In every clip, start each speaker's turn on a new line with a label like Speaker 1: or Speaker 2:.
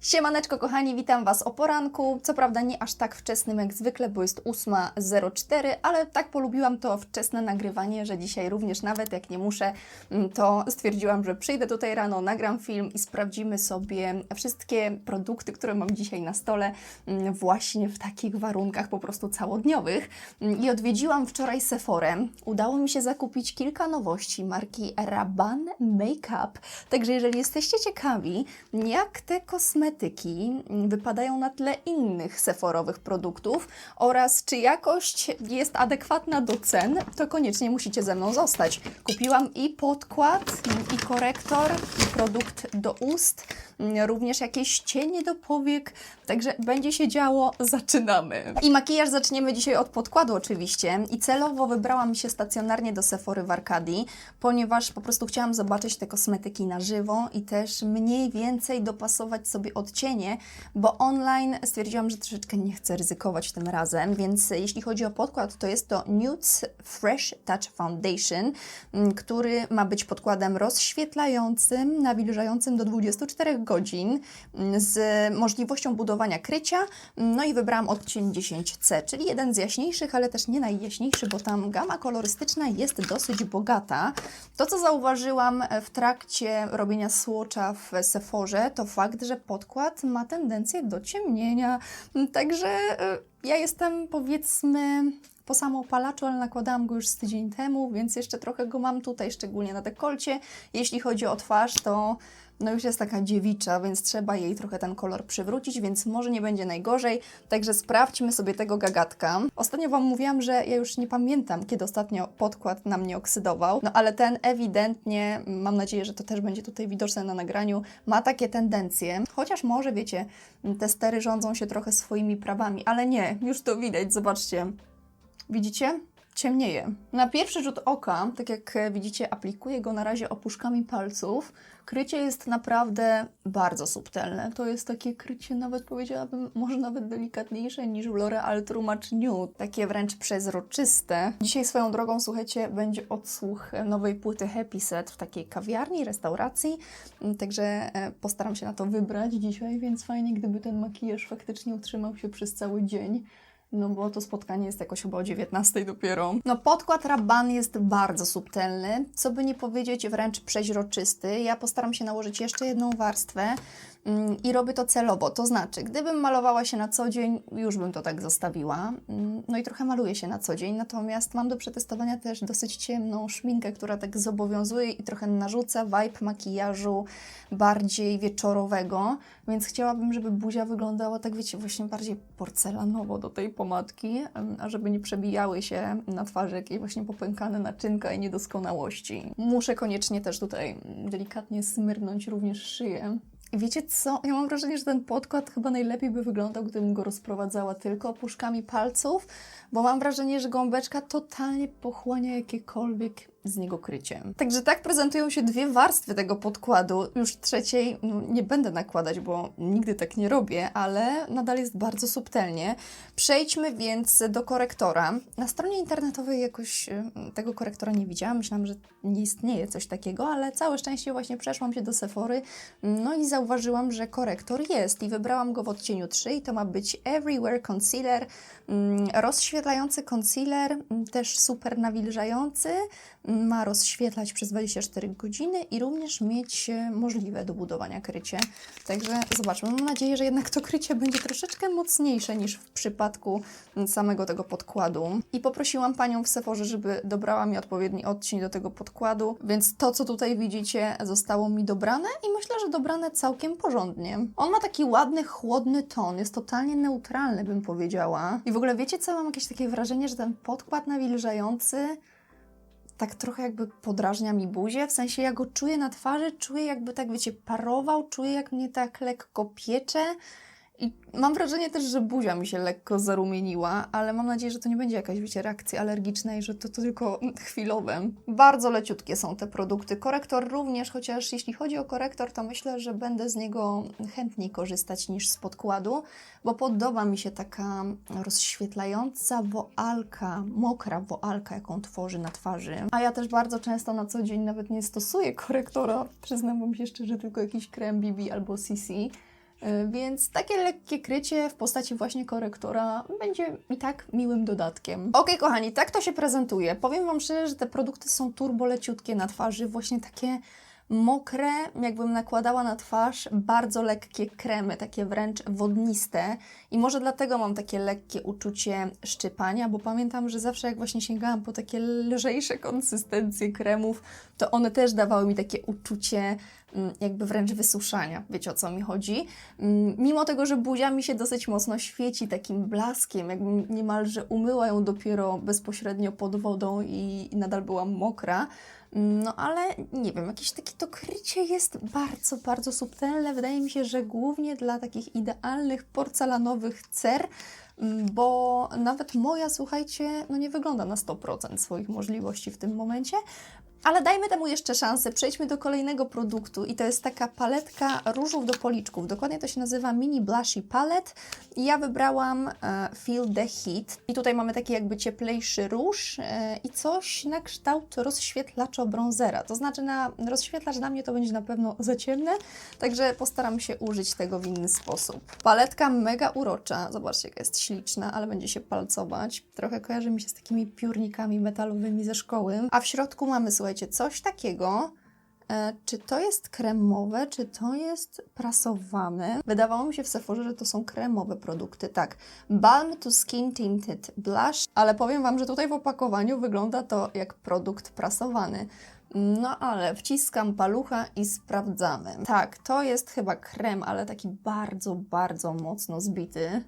Speaker 1: Siemaneczko kochani, witam Was o poranku. Co prawda nie aż tak wczesnym jak zwykle, bo jest 8.04, ale tak polubiłam to wczesne nagrywanie, że dzisiaj również nawet jak nie muszę, mm, to stwierdziłam, że przyjdę tutaj rano, nagram film i sprawdzimy sobie wszystkie produkty, które mam dzisiaj na stole mm, właśnie w takich warunkach po prostu całodniowych. Mm, I odwiedziłam wczoraj Sephorę. Udało mi się zakupić kilka nowości marki Raban Makeup. Także jeżeli jesteście ciekawi, jak te kosmetyki wypadają na tle innych seforowych produktów oraz czy jakość jest adekwatna do cen, to koniecznie musicie ze mną zostać. Kupiłam i podkład, i korektor, i produkt do ust, również jakieś cienie do powiek, także będzie się działo, zaczynamy. I makijaż zaczniemy dzisiaj od podkładu oczywiście i celowo wybrałam się stacjonarnie do Sephory w Arkadii, ponieważ po prostu chciałam zobaczyć te kosmetyki na żywo i też mniej więcej dopasować sobie odcienie, bo online stwierdziłam, że troszeczkę nie chcę ryzykować tym razem, więc jeśli chodzi o podkład, to jest to Nudes Fresh Touch Foundation, mm, który ma być podkładem rozświetlającym, nawilżającym do 24 godzin mm, z możliwością budowania krycia. No i wybrałam odcień 10C, czyli jeden z jaśniejszych, ale też nie najjaśniejszy, bo tam gama kolorystyczna jest dosyć bogata. To, co zauważyłam w trakcie robienia słocza w Sephorze, to fakt, że podkład ma tendencję do ciemnienia. Także e, ja jestem powiedzmy po samoopalaczu, ale nakładałam go już z tydzień temu, więc jeszcze trochę go mam tutaj, szczególnie na dekolcie. Jeśli chodzi o twarz, to no już jest taka dziewicza, więc trzeba jej trochę ten kolor przywrócić, więc może nie będzie najgorzej. Także sprawdźmy sobie tego gagatka. Ostatnio Wam mówiłam, że ja już nie pamiętam, kiedy ostatnio podkład na mnie oksydował, no ale ten ewidentnie, mam nadzieję, że to też będzie tutaj widoczne na nagraniu, ma takie tendencje. Chociaż może, wiecie, te stery rządzą się trochę swoimi prawami, ale nie, już to widać, zobaczcie. Widzicie? Ciemnieje. Na pierwszy rzut oka, tak jak widzicie, aplikuję go na razie opuszkami palców. Krycie jest naprawdę bardzo subtelne. To jest takie krycie, nawet powiedziałabym, może nawet delikatniejsze niż w L'Oreal True Match Nude. Takie wręcz przezroczyste. Dzisiaj swoją drogą, słuchajcie, będzie odsłuch nowej płyty Happy Set w takiej kawiarni, restauracji. Także e, postaram się na to wybrać dzisiaj, więc fajnie, gdyby ten makijaż faktycznie utrzymał się przez cały dzień. No bo to spotkanie jest jakoś chyba o 19 dopiero. No podkład Raban jest bardzo subtelny, co by nie powiedzieć wręcz przeźroczysty. Ja postaram się nałożyć jeszcze jedną warstwę i robię to celowo. To znaczy, gdybym malowała się na co dzień, już bym to tak zostawiła. Mm, No i trochę maluję się na co dzień, natomiast mam do przetestowania też dosyć ciemną szminkę, która tak zobowiązuje i trochę narzuca vibe makijażu bardziej wieczorowego, więc chciałabym, żeby buzia wyglądała tak, wiecie, właśnie bardziej porcelanowo do tej pomadki, a żeby nie przebijały się na twarzy jakieś właśnie popękane naczynka i niedoskonałości. Muszę koniecznie też tutaj delikatnie smyrnąć również szyję. I wiecie co? Ja mam wrażenie, że ten podkład chyba najlepiej by wyglądał, gdybym go rozprowadzała tylko opuszkami palców, bo mam wrażenie, że gąbeczka totalnie pochłania jakiekolwiek z niego krycie. Także tak prezentują się dwie warstwy tego podkładu. Już trzeciej nie będę nakładać, bo nigdy tak nie robię, ale nadal jest bardzo subtelnie. Przejdźmy więc do korektora. Na stronie internetowej jakoś y, tego korektora nie widziałam. Myślałam, że nie istnieje coś takiego, ale całe szczęście właśnie przeszłam się do Sephory, no i zauważyłam, że korektor jest i wybrałam go w odcieniu 3 i to ma być Everywhere Concealer, mm, rozświetlający concealer, mm, też super nawilżający, ma rozświetlać przez 24 godziny i również mieć e, możliwe do budowania krycie. Także zobaczmy. Mam nadzieję, że jednak to krycie będzie troszeczkę mocniejsze niż w przypadku samego tego podkładu. I poprosiłam panią w Sephorze, żeby dobrała mi odpowiedni odcień do tego podkładu, więc to, co tutaj widzicie, zostało mi dobrane i myślę, że dobrane całkiem porządnie. On ma taki ładny, chłodny ton, jest totalnie neutralny, bym powiedziała. I w ogóle wiecie co? Mam jakieś takie wrażenie, że ten podkład nawilżający tak trochę jakby podrażnia mi buzię, w sensie ja go czuję na twarzy, czuję jakby tak, wiecie, parował, czuję jak mnie tak lekko piecze i mam wrażenie też, że buzia mi się lekko zarumieniła, ale mam nadzieję, że to nie będzie jakaś, wiecie, reakcja alergiczna i że to, to tylko chwilowe. Bardzo leciutkie są te produkty. Korektor również, chociaż jeśli chodzi o korektor, to myślę, że będę z niego chętniej korzystać niż z podkładu, bo podoba mi się taka rozświetlająca woalka, mokra woalka, jaką tworzy na twarzy. A ja też bardzo często na co dzień nawet nie stosuję korektora. Przyznam Wam się szczerze, tylko jakiś krem BB albo CC. Y, Więc takie lekkie krycie w postaci właśnie korektora będzie i tak miłym dodatkiem. Ok, kochani, tak to się prezentuje. Powiem Wam szczerze, że te produkty są turbo leciutkie na twarzy, właśnie takie mokre, jakbym nakładała na twarz bardzo lekkie kremy, takie wręcz wodniste. I może dlatego mam takie lekkie uczucie szczypania, bo pamiętam, że zawsze jak właśnie sięgałam po takie lżejsze konsystencje kremów, to one też dawały mi takie uczucie mm, jakby wręcz wysuszania. Wiecie o co mi chodzi? Mm, Mimo tego, że buzia mi się dosyć mocno świeci takim blaskiem, jakbym niemalże umyła ją dopiero bezpośrednio pod wodą i, nadal byłam mokra, no ale nie wiem, jakieś takie to krycie jest bardzo, bardzo subtelne. Wydaje mi się, że głównie dla takich idealnych porcelanowych cer, mm, bo nawet moja, słuchajcie, no nie wygląda na 100% swoich możliwości w tym momencie. Ale dajmy temu jeszcze szansę. Przejdźmy do kolejnego produktu i to jest taka paletka różów do policzków. Dokładnie to się nazywa Mini Blushy Palette i ja wybrałam e, Feel the Heat. I tutaj mamy taki jakby cieplejszy róż e, i coś na kształt rozświetlacza bronzera. To znaczy na rozświetlacz dla mnie to będzie na pewno za ciemne, także postaram się użyć tego w inny sposób. Paletka mega urocza. Zobaczcie, jaka jest śliczna, ale będzie się palcować. Trochę kojarzy mi się z takimi piórnikami metalowymi ze szkoły. A w środku mamy, słuchajcie, coś takiego, E, Czy to jest kremowe, czy to jest prasowane? Wydawało mi się w Sephorze, że to są kremowe produkty. Tak, Balm to Skin Tinted Blush, ale powiem Wam, że tutaj w opakowaniu wygląda to jak produkt prasowany. No ale wciskam palucha i sprawdzamy. Tak, to jest chyba krem, ale taki bardzo, bardzo mocno zbity.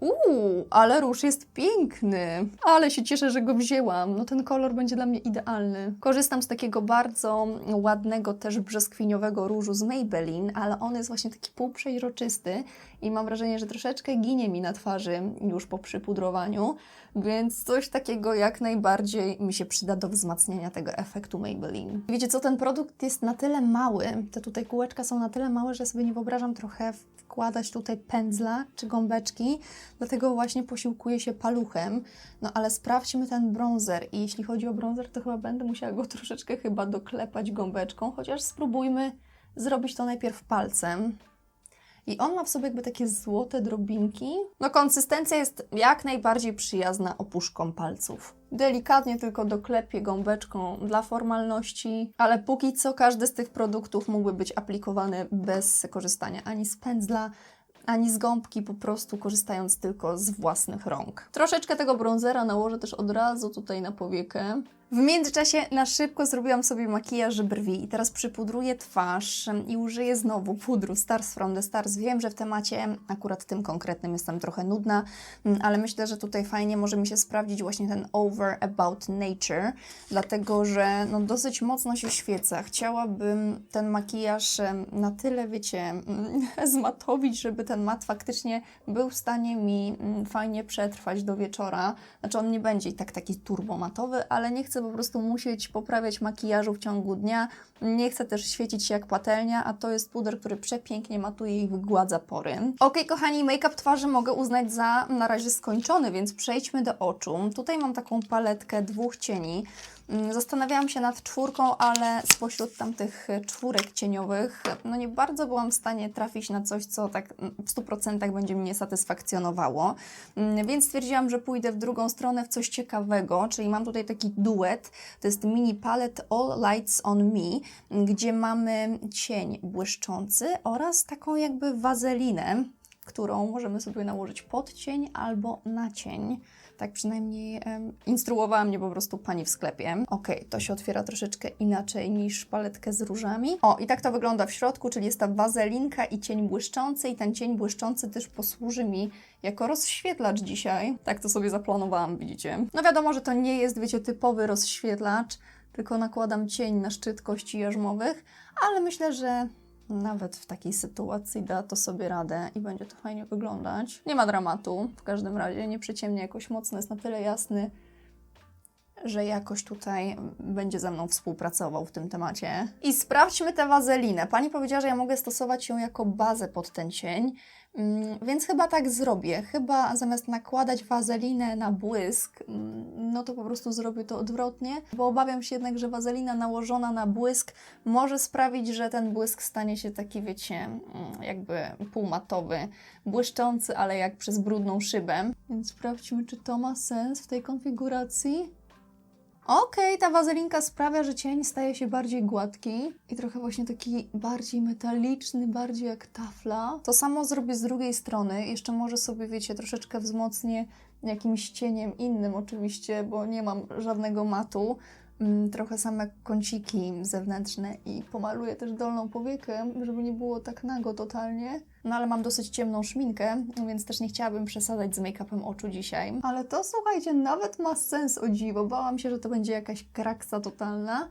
Speaker 1: Uuu, ale róż jest piękny. Ale się cieszę, że go wzięłam. No ten kolor będzie dla mnie idealny. Korzystam z takiego bardzo ładnego, też brzoskwiniowego różu z Maybelline, ale on jest właśnie taki półprzeźroczysty i mam wrażenie, że troszeczkę ginie mi na twarzy już po przypudrowaniu, więc coś takiego jak najbardziej mi się przyda do wzmacniania tego efektu Maybelline. Wiecie co, ten produkt jest na tyle mały, te tutaj kółeczka są na tyle małe, że sobie nie wyobrażam trochę wkładać tutaj pędzla czy gąbeczki, dlatego właśnie posiłkuję się paluchem. No ale sprawdźmy ten bronzer i jeśli chodzi o bronzer, to chyba będę musiała go troszeczkę chyba doklepać gąbeczką, chociaż spróbujmy zrobić to najpierw palcem. I on ma w sobie jakby takie złote drobinki. No konsystencja jest jak najbardziej przyjazna opuszkom palców. Delikatnie tylko doklepię gąbeczką dla formalności, ale póki co każdy z tych produktów mógłby być aplikowany bez korzystania ani z pędzla, ani z gąbki, po prostu korzystając tylko z własnych rąk. Troszeczkę tego bronzera nałożę też od razu tutaj na powiekę. W międzyczasie na szybko zrobiłam sobie makijaż brwi i teraz przypudruję twarz i użyję znowu pudru Stars from the Stars. Wiem, że w temacie akurat tym konkretnym jestem trochę nudna, ale myślę, że tutaj fajnie może mi się sprawdzić właśnie ten Over About Nature, dlatego że no dosyć mocno się świeca. Chciałabym ten makijaż na tyle, wiecie, zmatowić, żeby ten mat faktycznie był w stanie mi mm, fajnie przetrwać do wieczora. Znaczy on nie będzie i tak taki turbomatowy, ale nie chcę po prostu musieć poprawiać makijażu w ciągu dnia. Nie chcę też świecić się jak patelnia, a to jest puder, który przepięknie matuje i wygładza pory. Ok, kochani, make-up twarzy mogę uznać za na razie skończony, więc przejdźmy do oczu. Tutaj mam taką paletkę dwóch cieni. Mm, Zastanawiałam się nad czwórką, ale spośród tamtych e, czwórek cieniowych, no nie bardzo byłam w stanie trafić na coś, co tak mm, w 100% będzie mnie satysfakcjonowało. Mm, Więc stwierdziłam, że pójdę w drugą stronę w coś ciekawego, czyli mam tutaj taki duet. To jest mini palette All Lights on Me, gdzie mamy cień błyszczący oraz taką jakby wazelinę, którą możemy sobie nałożyć pod cień albo na cień. Tak przynajmniej em, instruowała mnie po prostu pani w sklepie. Ok, to się otwiera troszeczkę inaczej niż paletkę z różami. O, i tak to wygląda w środku, czyli jest ta wazelinka i cień błyszczący i ten cień błyszczący też posłuży mi jako rozświetlacz dzisiaj. Tak to sobie zaplanowałam, widzicie. No wiadomo, że to nie jest, wiecie, typowy rozświetlacz, tylko nakładam cień na szczyt kości jarzmowych, ale myślę, że nawet w takiej sytuacji da to sobie radę i będzie to fajnie wyglądać. Nie ma dramatu, w każdym razie nie przyciemnie jakoś mocno, jest na tyle jasny, że jakoś tutaj będzie ze mną współpracował w tym temacie. I sprawdźmy tę wazelinę. Pani powiedziała, że ja mogę stosować ją jako bazę pod ten cień, więc chyba tak zrobię. Chyba zamiast nakładać wazelinę na błysk, mm, no to po prostu zrobię to odwrotnie, bo obawiam się jednak, że wazelina nałożona na błysk może sprawić, że ten błysk stanie się taki, wiecie, mm, jakby półmatowy, błyszczący, ale jak przez brudną szybę. Więc sprawdźmy, czy to ma sens w tej konfiguracji. Okej, ta wazelinka sprawia, że cień staje się bardziej gładki i trochę właśnie taki bardziej metaliczny, bardziej jak tafla. To samo zrobię z drugiej strony. Jeszcze może sobie, wiecie, troszeczkę wzmocnię jakimś cieniem innym oczywiście, bo nie mam żadnego matu. Mm, Trochę same kąciki zewnętrzne i pomaluję też dolną powiekę, żeby nie było tak nago totalnie. No ale mam dosyć ciemną szminkę, więc też nie chciałabym przesadzać z make-upem oczu dzisiaj. Ale to słuchajcie, nawet ma sens o dziwo. Bałam się, że to będzie jakaś kraksa totalna.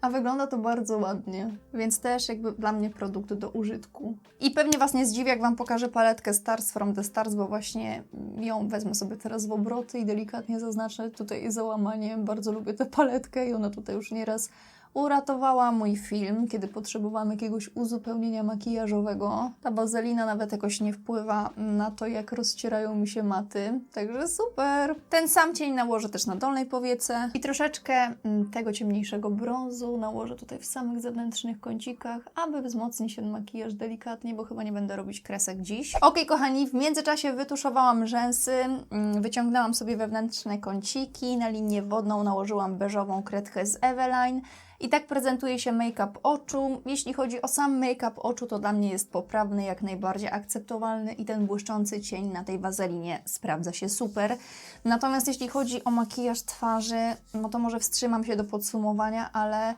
Speaker 1: A wygląda to bardzo ładnie, więc też jakby dla mnie produkt do użytku. I pewnie Was nie zdziwi, jak Wam pokażę paletkę Stars from the Stars, bo właśnie ją wezmę sobie teraz w obroty i delikatnie zaznaczę tutaj załamaniem. Bardzo lubię tę paletkę i ona tutaj już nieraz uratowała mój film, kiedy potrzebowałam jakiegoś uzupełnienia makijażowego. Ta wazelina nawet jakoś nie wpływa na to, jak rozcierają mi się maty, także super. Ten sam cień nałożę też na dolnej powiece i troszeczkę mm, tego ciemniejszego brązu nałożę tutaj w samych zewnętrznych kącikach, aby wzmocnić ten makijaż delikatnie, bo chyba nie będę robić kresek dziś. Ok, kochani, w międzyczasie wytuszowałam rzęsy, mm, wyciągnęłam sobie wewnętrzne kąciki, na linię wodną nałożyłam beżową kredkę z Eveline, i tak prezentuje się make-up oczu. Jeśli chodzi o sam make-up oczu, to dla mnie jest poprawny, jak najbardziej akceptowalny i ten błyszczący cień na tej wazelinie sprawdza się super. Natomiast jeśli chodzi o makijaż twarzy, no to może wstrzymam się do podsumowania, ale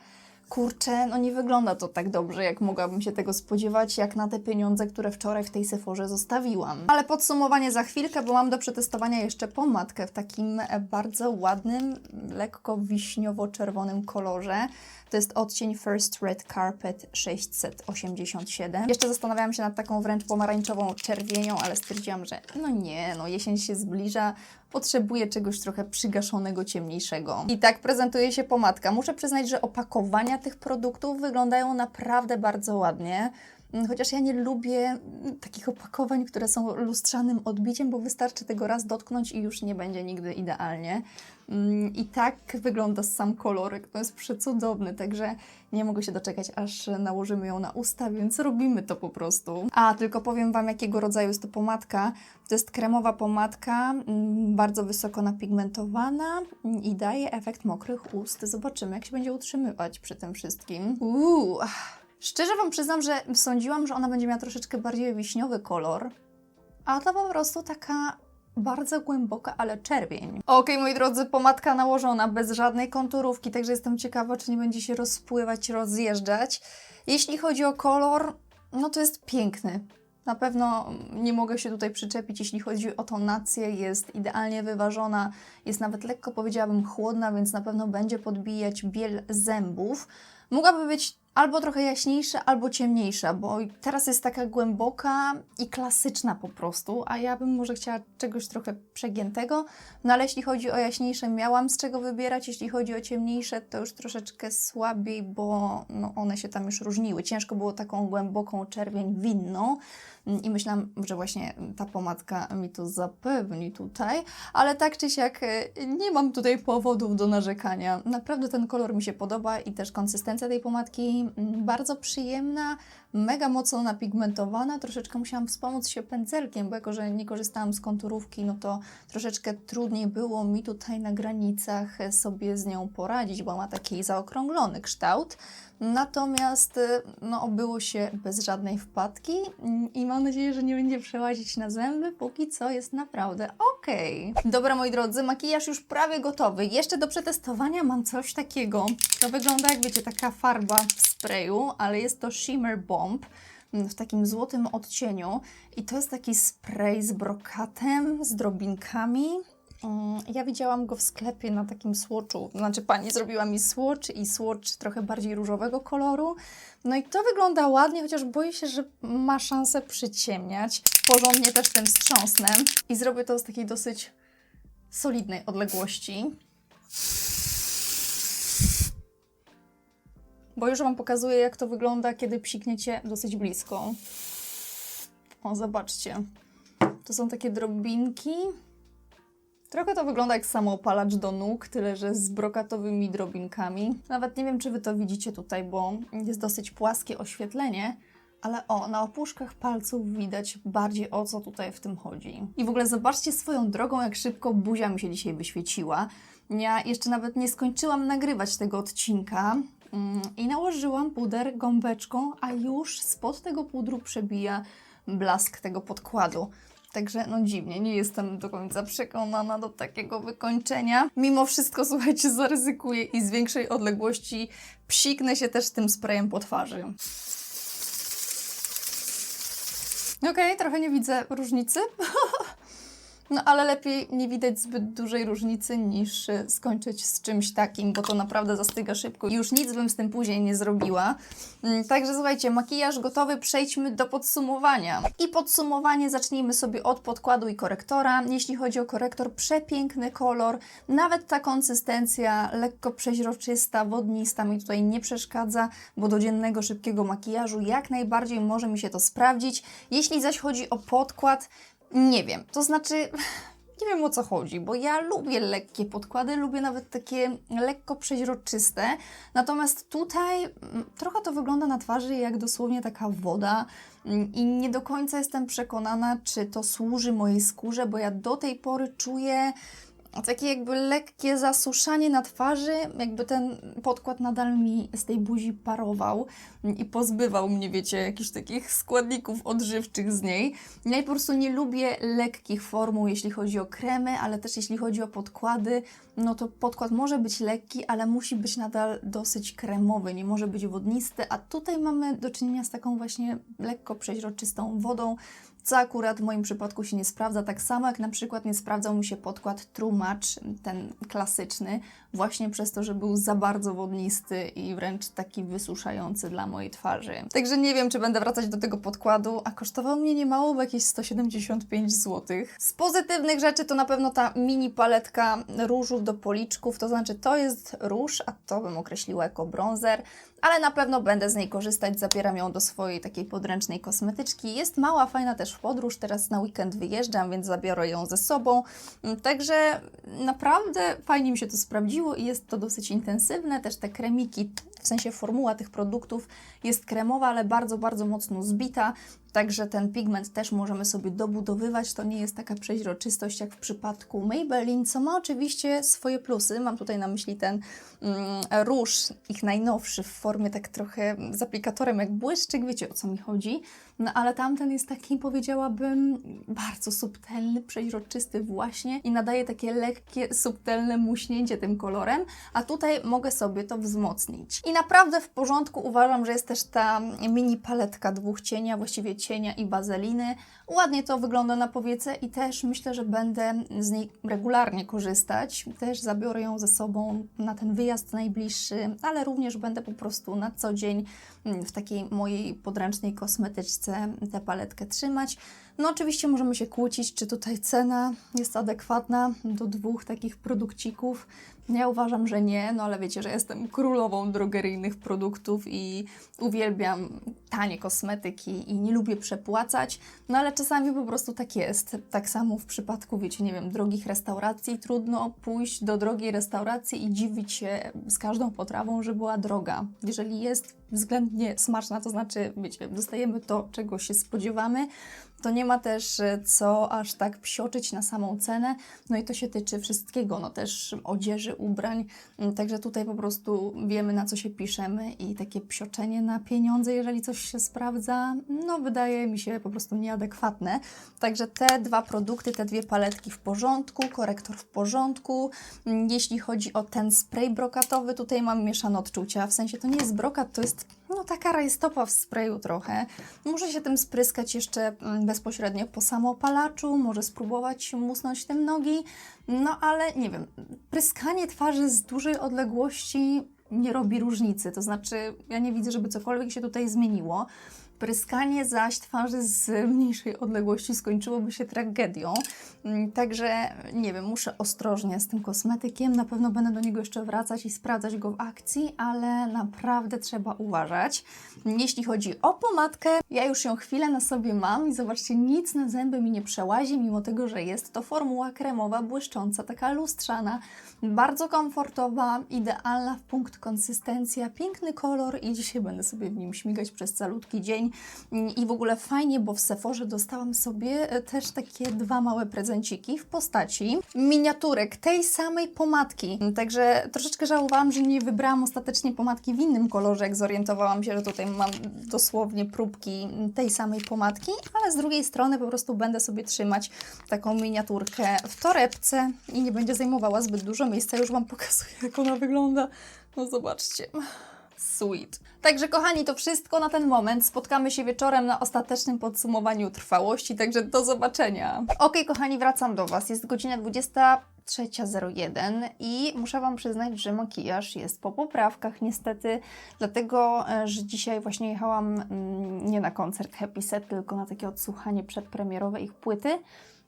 Speaker 1: kurczę, no nie wygląda to tak dobrze, jak mogłabym się tego spodziewać, jak na te pieniądze, które wczoraj w tej Sephorze zostawiłam. Ale podsumowanie za chwilkę, bo mam do przetestowania jeszcze pomadkę w takim bardzo ładnym, lekko wiśniowo-czerwonym kolorze. To jest odcień First Red Carpet 687. Jeszcze zastanawiałam się nad taką wręcz pomarańczową czerwienią, ale stwierdziłam, że no nie, no jesień się zbliża, potrzebuję czegoś trochę przygaszonego, ciemniejszego. I tak prezentuje się pomadka. Muszę przyznać, że opakowania tych produktów wyglądają naprawdę bardzo ładnie. Mm, Chociaż ja nie lubię mm, takich opakowań, które są lustrzanym odbiciem, bo wystarczy tego raz dotknąć i już nie będzie nigdy idealnie. Mm, I tak wygląda sam kolorek. To jest przecudowny, także nie mogę się doczekać, aż nałożymy ją na usta, więc robimy to po prostu. A, tylko powiem Wam, jakiego rodzaju jest to pomadka. To jest kremowa pomadka, bardzo wysoko napigmentowana i daje efekt mokrych ust. Zobaczymy, jak się będzie utrzymywać przy tym wszystkim. Uuu, Szczerze Wam przyznam, że sądziłam, że ona będzie miała troszeczkę bardziej wiśniowy kolor, a to po prostu taka bardzo głęboka, ale czerwień. Okej, moi drodzy, pomadka nałożona bez żadnej konturówki, także jestem ciekawa, czy nie będzie się rozpływać, rozjeżdżać. Jeśli chodzi o kolor, no to jest piękny. Na pewno nie mogę się tutaj przyczepić, jeśli chodzi o tonację, jest idealnie wyważona, jest nawet lekko powiedziałabym chłodna, więc na pewno będzie podbijać biel zębów. Mogłaby być albo trochę jaśniejsza, albo ciemniejsza, bo teraz jest taka głęboka i klasyczna po prostu, a ja bym może chciała czegoś trochę przegiętego. No ale jeśli chodzi o jaśniejsze, miałam z czego wybierać, jeśli chodzi o ciemniejsze, to już troszeczkę słabiej, bo no, one się tam już różniły. Ciężko było taką głęboką czerwień winną i myślałam, że właśnie ta pomadka mi to zapewni tutaj, ale tak czy siak e, nie mam tutaj powodów do narzekania. Naprawdę ten kolor mi się podoba i też konsystencja tej pomadki mm, bardzo przyjemna, mega mocno napigmentowana. Troszeczkę musiałam wspomóc się pędzelkiem, bo jako, że nie korzystałam z konturówki, no to troszeczkę trudniej było mi tutaj na granicach sobie z nią poradzić, bo ma taki zaokrąglony kształt. Natomiast y, no, obyło się bez żadnej wpadki mm, i mam nadzieję, że nie będzie przełazić na zęby. Póki co jest naprawdę okej. Dobra, moi drodzy, makijaż już prawie gotowy. Jeszcze do przetestowania mam coś takiego. To wygląda jak wiecie, taka farba w sprayu, ale jest to Shimmer Bomb w takim złotym odcieniu. I to jest taki spray z brokatem, z drobinkami. Mm, ja widziałam go w sklepie na takim słoczu. Znaczy, pani zrobiła mi słocz i słocz trochę bardziej różowego koloru. No i to wygląda ładnie, chociaż boję się, że ma szansę przyciemniać. Porządnie też tym wstrząsnę i zrobię to z takiej dosyć solidnej odległości. Bo już Wam pokazuję, jak to wygląda, kiedy psikniecie dosyć blisko. O, zobaczcie. To są takie drobinki. Trochę to wygląda jak samoopalacz do nóg, tyle że z brokatowymi drobinkami. Nawet nie wiem, czy Wy to widzicie tutaj, bo jest dosyć płaskie oświetlenie, ale o, na opuszkach palców widać bardziej o co tutaj w tym chodzi. I w ogóle zobaczcie swoją drogą, jak szybko buzia mi się dzisiaj wyświeciła. Ja jeszcze nawet nie skończyłam nagrywać tego odcinka mm, i nałożyłam puder gąbeczką, a już spod tego pudru przebija blask tego podkładu. Także no dziwnie, nie jestem do końca przekonana do takiego wykończenia. Mimo wszystko, słuchajcie, zaryzykuję i z większej odległości psiknę się też tym sprayem po twarzy. Okej, trochę nie widzę różnicy. No ale lepiej nie widać zbyt dużej różnicy niż y, skończyć z czymś takim, bo to naprawdę zastyga szybko i już nic bym z tym później nie zrobiła. Mm, Także słuchajcie, makijaż gotowy, przejdźmy do podsumowania. I podsumowanie zacznijmy sobie od podkładu i korektora. Jeśli chodzi o korektor, przepiękny kolor, nawet ta konsystencja lekko przeźroczysta, wodnista mi tutaj nie przeszkadza, bo do dziennego szybkiego makijażu jak najbardziej może mi się to sprawdzić. Jeśli zaś chodzi o podkład, nie wiem, to znaczy nie wiem o co chodzi, bo ja lubię lekkie podkłady, lubię nawet takie lekko przeźroczyste. Natomiast tutaj mm, trochę to wygląda na twarzy jak dosłownie taka woda mm, i nie do końca jestem przekonana, czy to służy mojej skórze, bo ja do tej pory czuję takie jakby lekkie zasuszanie na twarzy, jakby ten podkład nadal mi z tej buzi parował i pozbywał mnie, wiecie, jakichś takich składników odżywczych z niej. Ja po prostu nie lubię lekkich formuł, jeśli chodzi o kremy, ale też jeśli chodzi o podkłady, no to podkład może być lekki, ale musi być nadal dosyć kremowy, nie może być wodnisty, a tutaj mamy do czynienia z taką właśnie lekko przeźroczystą wodą, co akurat w moim przypadku się nie sprawdza, tak samo jak na przykład nie sprawdzał mi się podkład True Match, ten klasyczny, właśnie przez to, że był za bardzo wodnisty i wręcz taki wysuszający dla mojej twarzy. Także nie wiem, czy będę wracać do tego podkładu, a kosztował mnie niemało, bo jakieś 175 zł. Z pozytywnych rzeczy to na pewno ta mini paletka różów do policzków, to znaczy to jest róż, a to bym określiła jako bronzer, ale na pewno będę z niej korzystać, zabieram ją do swojej takiej podręcznej kosmetyczki. Jest mała, fajna też w podróż, teraz na weekend wyjeżdżam, więc zabiorę ją ze sobą. Mm, Także naprawdę fajnie mi się to sprawdziło i jest to dosyć intensywne. Też te kremiki, w sensie formuła tych produktów jest kremowa, ale bardzo, bardzo mocno zbita. Także ten pigment też możemy sobie dobudowywać. To nie jest taka przeźroczystość jak w przypadku Maybelline, co ma oczywiście swoje plusy. Mam tutaj na myśli ten mm, róż, ich najnowszy w formie tak trochę z aplikatorem jak błyszczyk, wiecie o co mi chodzi. No ale tamten jest taki, powiedziałabym, bardzo subtelny, przeźroczysty właśnie i nadaje takie lekkie, subtelne muśnięcie tym kolorem, a tutaj mogę sobie to wzmocnić. I naprawdę w porządku uważam, że jest też ta mini paletka dwóch cienia, właściwie cienia i bazeliny. Ładnie to wygląda na powiece i też myślę, że będę z niej regularnie korzystać. Też zabiorę ją ze sobą na ten wyjazd najbliższy, ale również będę po prostu na co dzień w takiej mojej podręcznej kosmetyczce tę paletkę trzymać. No oczywiście możemy się kłócić, czy tutaj cena jest adekwatna do dwóch takich produkcików. Ja uważam, że nie, no ale wiecie, że jestem królową drogeryjnych produktów i uwielbiam tanie kosmetyki i nie lubię przepłacać, no ale czasami po prostu tak jest. Tak samo w przypadku, wiecie, nie wiem, drogich restauracji, trudno pójść do drogiej restauracji i dziwić się z każdą potrawą, że była droga. Jeżeli jest względnie smaczna, to znaczy, wiecie, dostajemy to, czego się spodziewamy, to nie ma też e, co aż tak psioczyć na samą cenę. No i to się tyczy wszystkiego, no też odzieży, ubrań. Mm, Także tutaj po prostu wiemy na co się piszemy i takie psioczenie na pieniądze, jeżeli coś się sprawdza, no wydaje mi się po prostu nieadekwatne. Także te dwa produkty, te dwie paletki w porządku, korektor w porządku. Mm, Jeśli chodzi o ten spray brokatowy, tutaj mam mieszane odczucia. W sensie to nie jest brokat, to jest no taka rajstopa w sprayu trochę. Muszę się tym spryskać jeszcze mm, bezpośrednio po samoopalaczu, może spróbować musnąć tym nogi, no ale nie wiem, pryskanie twarzy z dużej odległości nie robi różnicy, to znaczy ja nie widzę, żeby cokolwiek się tutaj zmieniło. Pryskanie zaś twarzy z mniejszej odległości skończyłoby się tragedią. Mm, Także nie wiem, muszę ostrożnie z tym kosmetykiem. Na pewno będę do niego jeszcze wracać i sprawdzać go w akcji, ale naprawdę trzeba uważać. Jeśli chodzi o pomadkę, ja już ją chwilę na sobie mam i zobaczcie, nic na zęby mi nie przełazi, mimo tego, że jest to formuła kremowa, błyszcząca, taka lustrzana, bardzo komfortowa, idealna w punkt konsystencja, piękny kolor i dzisiaj będę sobie w nim śmigać przez calutki dzień. I w ogóle fajnie, bo w Sephorze dostałam sobie e, też takie dwa małe prezenciki w postaci miniaturek tej samej pomadki. Także troszeczkę żałowałam, że nie wybrałam ostatecznie pomadki w innym kolorze, jak zorientowałam się, że tutaj mam dosłownie próbki tej samej pomadki, ale z drugiej strony po prostu będę sobie trzymać taką miniaturkę w torebce i nie będzie zajmowała zbyt dużo miejsca. Już Wam pokazuję, jak ona wygląda. No zobaczcie. Sweet. Także kochani, to wszystko na ten moment. Spotkamy się wieczorem na ostatecznym podsumowaniu trwałości, także do zobaczenia. Ok, kochani, wracam do Was. Jest godzina 23.01 i muszę Wam przyznać, że makijaż jest po poprawkach niestety, dlatego, e, że dzisiaj właśnie jechałam mm, nie na koncert Happy Set, tylko na takie odsłuchanie przedpremierowe ich płyty.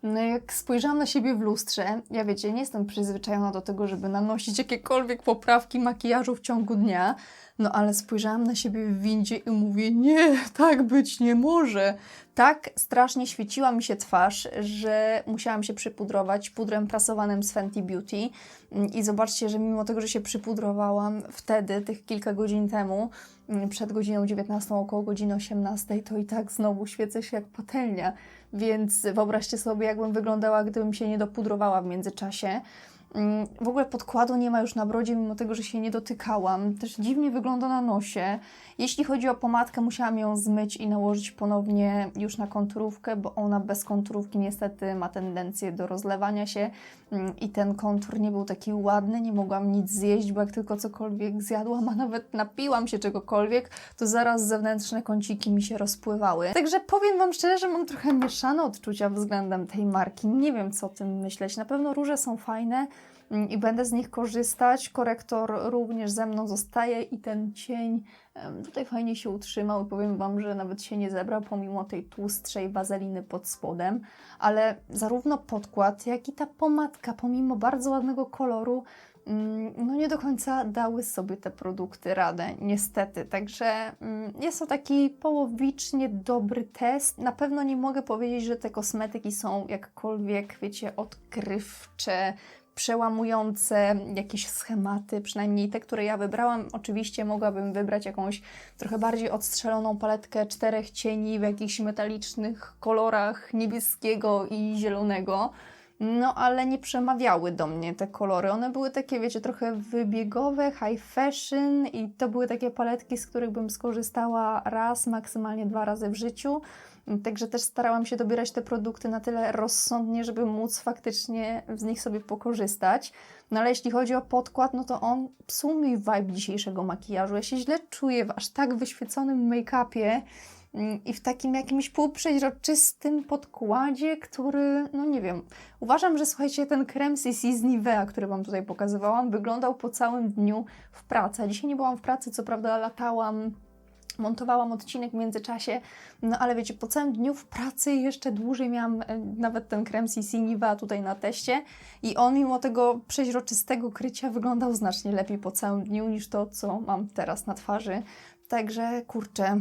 Speaker 1: No jak spojrzałam na siebie w lustrze, ja wiecie, nie jestem przyzwyczajona do tego, żeby nanosić jakiekolwiek poprawki makijażu w ciągu dnia, no ale spojrzałam na siebie w windzie i mówię, nie, tak być nie może. Tak strasznie świeciła mi się twarz, że musiałam się przypudrować pudrem prasowanym z Fenty Beauty. I zobaczcie, że mimo tego, że się przypudrowałam wtedy, tych kilka godzin temu, przed godziną 19, około godziny 18, to i tak znowu świecę się jak patelnia. Więc wyobraźcie sobie, jakbym wyglądała, gdybym się nie dopudrowała w międzyczasie. Mm, W ogóle podkładu nie ma już na brodzie, mimo tego, że się nie dotykałam. Też dziwnie wygląda na nosie. Jeśli chodzi o pomadkę, musiałam ją zmyć i nałożyć ponownie już na konturówkę, bo ona bez konturówki niestety ma tendencję do rozlewania się mm, i ten kontur nie był taki ładny, nie mogłam nic zjeść, bo jak tylko cokolwiek zjadłam, a nawet napiłam się czegokolwiek, to zaraz zewnętrzne kąciki mi się rozpływały. Także powiem Wam szczerze, że mam trochę mieszane odczucia względem tej marki. Nie wiem, co o tym myśleć. Na pewno róże są fajne, i będę z nich korzystać. Korektor również ze mną zostaje i ten cień tutaj fajnie się utrzymał i powiem Wam, że nawet się nie zebrał pomimo tej tłustszej wazeliny pod spodem, ale zarówno podkład, jak i ta pomadka, pomimo bardzo ładnego koloru, mm, no nie do końca dały sobie te produkty radę, niestety. Także mm, jest to taki połowicznie dobry test. Na pewno nie mogę powiedzieć, że te kosmetyki są jakkolwiek, wiecie, odkrywcze, przełamujące jakieś schematy, przynajmniej te, które ja wybrałam. Oczywiście mogłabym wybrać jakąś trochę bardziej odstrzeloną paletkę czterech cieni w jakichś metalicznych kolorach niebieskiego i zielonego. No, ale nie przemawiały do mnie te kolory. One były takie, wiecie, trochę wybiegowe, high fashion i to były takie paletki, z których bym skorzystała raz, maksymalnie dwa razy w życiu. Także też starałam się dobierać te produkty na tyle rozsądnie, żeby móc faktycznie z nich sobie pokorzystać. No ale jeśli chodzi o podkład, no to on psuł mi vibe dzisiejszego makijażu. Ja się źle czuję w aż tak wyświeconym make-upie mm, i w takim jakimś półprzeźroczystym podkładzie, który, no nie wiem, uważam, że słuchajcie, ten krem CC z Nivea, który Wam tutaj pokazywałam, wyglądał po całym dniu w pracy. A Dzisiaj nie byłam w pracy, co prawda latałam montowałam odcinek w międzyczasie, no ale wiecie, po całym dniu w pracy jeszcze dłużej miałam e, nawet ten krem CC Niva tutaj na teście i on mimo tego przeźroczystego krycia wyglądał znacznie lepiej po całym dniu niż to, co mam teraz na twarzy. Także kurczę,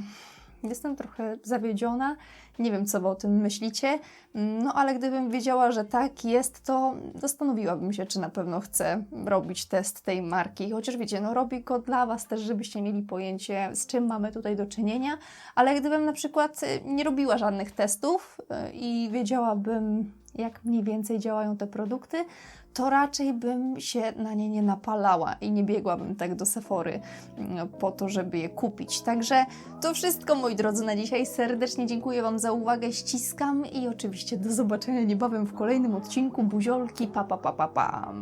Speaker 1: jestem trochę zawiedziona. Nie wiem, co wy o tym myślicie. No, ale gdybym wiedziała, że tak jest, to zastanowiłabym się, czy na pewno chcę robić test tej marki. Chociaż wiecie, no robię go dla Was też, żebyście mieli pojęcie, z czym mamy tutaj do czynienia. Ale gdybym na przykład y, nie robiła żadnych testów y, i wiedziałabym, jak mniej więcej działają te produkty, to raczej bym się na nie nie napalała i nie biegłabym tak do Sephory mm, po to, żeby je kupić. Także to wszystko, moi drodzy, na dzisiaj. Serdecznie dziękuję Wam za uwagę, ściskam i oczywiście do zobaczenia niebawem w kolejnym odcinku. Buziolki, pa pa pa pa pa.